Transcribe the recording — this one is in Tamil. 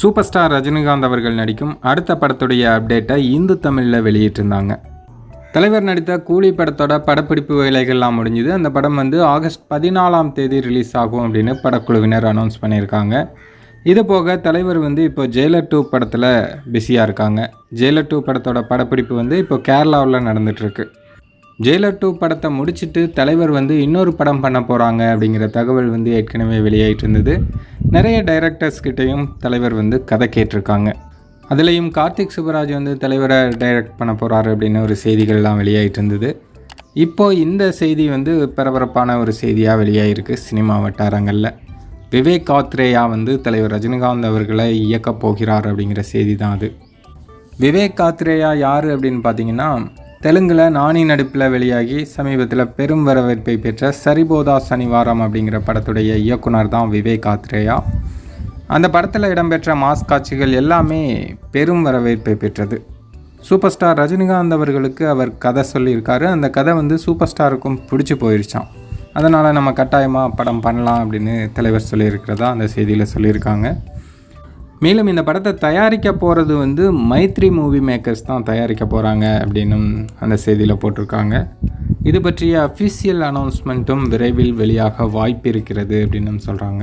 சூப்பர் ஸ்டார் ரஜினிகாந்த் அவர்கள் நடிக்கும் அடுத்த படத்துடைய அப்டேட்டை இந்து தமிழில் வெளியிட்டிருந்தாங்க. தலைவர் நடித்த கூலி படத்தோட படப்பிடிப்பு வேலைகள்லாம் முடிஞ்சுது. அந்த படம் வந்து ஆகஸ்ட் பதினாலாம் தேதி ரிலீஸ் ஆகும் அப்படின்னு படக்குழுவினர் அனௌன்ஸ் பண்ணியிருக்காங்க. இது போக தலைவர் வந்து இப்போ ஜெயிலர் டூ படத்தில் பிஸியாக இருக்காங்க. ஜெயிலர் டூ படத்தோட படப்பிடிப்பு வந்து இப்போ கேரளாவில் நடந்துகிட்ருக்கு ஜெயிலர் டூ படத்தை முடிச்சிட்டு தலைவர் வந்து இன்னொரு படம் பண்ண போகிறாங்க அப்படிங்கிற தகவல் வந்து ஏற்கனவே வெளியாயிட்டு இருந்தது. நிறைய டைரக்டர்ஸ் கிட்டேயும் தலைவர் வந்து கதை கேட்டிருக்காங்க. அதுலேயும் கார்த்திக் சுப்பராஜ் வந்து தலைவரை டைரக்ட் பண்ண போகிறாரு அப்படின்னு ஒரு செய்திகள்லாம் வெளியாயிட்டு இருந்தது. இப்போது இந்த செய்தி வந்து பரபரப்பான ஒரு செய்தியாக வெளியாகிருக்கு சினிமா வட்டாரங்களில். விவேக் காத்ரேயா வந்து தலைவர் ரஜினிகாந்த் அவர்களை இயக்கப் போகிறார் அப்படிங்கிற செய்தி தான் அது. விவேக் காத்ரேயா யார் அப்படின்னு பார்த்தீங்கன்னா தெலுங்கில் நானி நடிப்பில் வெளியாகி சமீபத்தில் பெரும் வரவேற்பை பெற்ற சரிபோதா சனிவாரம் அப்படிங்கிற படத்துடைய இயக்குனர் தான் விவேக் ஆத்ரேயா. அந்த படத்தில் இடம்பெற்ற மாஸ் காட்சிகள் எல்லாமே பெரும் வரவேற்பை பெற்றது. சூப்பர் ஸ்டார் ரஜினிகாந்த் அவர்களுக்கு அவர் கதை சொல்லியிருக்காரு. அந்த கதை வந்து சூப்பர் ஸ்டாருக்கும் பிடிச்சி போயிருச்சான் அதனால் நம்ம கட்டாயமாக படம் பண்ணலாம் அப்படின்னு தலைவர் சொல்லியிருக்கிறதா அந்த செய்தியில் சொல்லியிருக்காங்க. மேலும் இந்த படத்தை தயாரிக்க போகிறது வந்து மைத்ரி மூவி மேக்கர்ஸ் தான் தயாரிக்க போகிறாங்க அப்படின்னும் அந்த செய்தியில் போட்டிருக்காங்க. இது பற்றிய அஃபிஷியல் அனௌன்ஸ்மெண்ட்டும் விரைவில் வெளியாக வாய்ப்பு இருக்கிறது அப்படின்னும் சொல்கிறாங்க